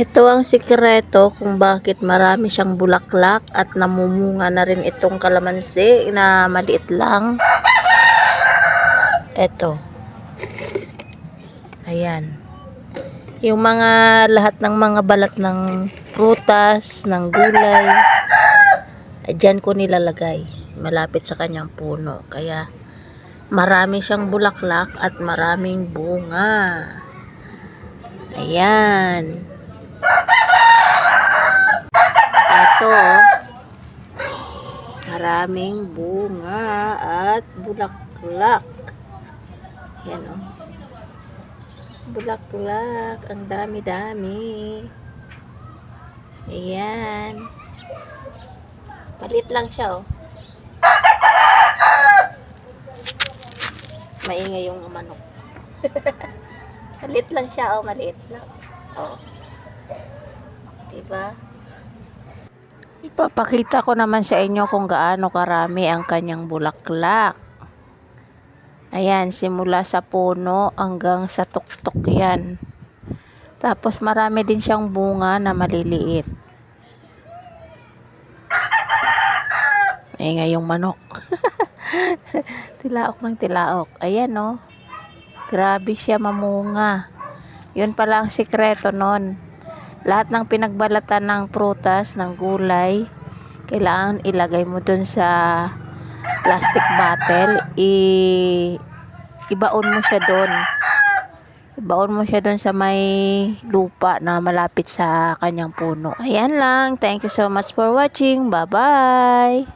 Ito ang sikreto kung bakit marami siyang bulaklak at namumunga na rin itong kalamansi na maliit lang. Ito. Ayan. Yung mga lahat ng mga balat ng prutas, ng gulay, dyan ko nilalagay. Malapit sa kanyang puno. Kaya marami siyang bulaklak at maraming bunga. Ayan. Ito, maraming bunga at bulaklak. Yan, oh. Bulaklak. Ang dami-dami. Ayan. Palit lang siya, oh. Maingay yung manok. Maliit lang siya, oh. Maliit lang. Oh. Diba? Ipapakita ko naman sa inyo kung gaano karami ang kanyang bulaklak. Ayan, simula sa puno hanggang sa tuktok yan. Tapos marami din siyang bunga na maliliit. Eh, ngayong manok. tilaok ng tilaok. Ayan, oh. Grabe siya mamunga. Yun pala ang sikreto nun. Lahat ng pinagbalatan ng prutas, ng gulay, kailangan ilagay mo dun sa plastic bottle. I ibaon mo siya doon. Ibaon mo siya doon sa may lupa na malapit sa kanyang puno. Ayan lang. Thank you so much for watching. Bye-bye!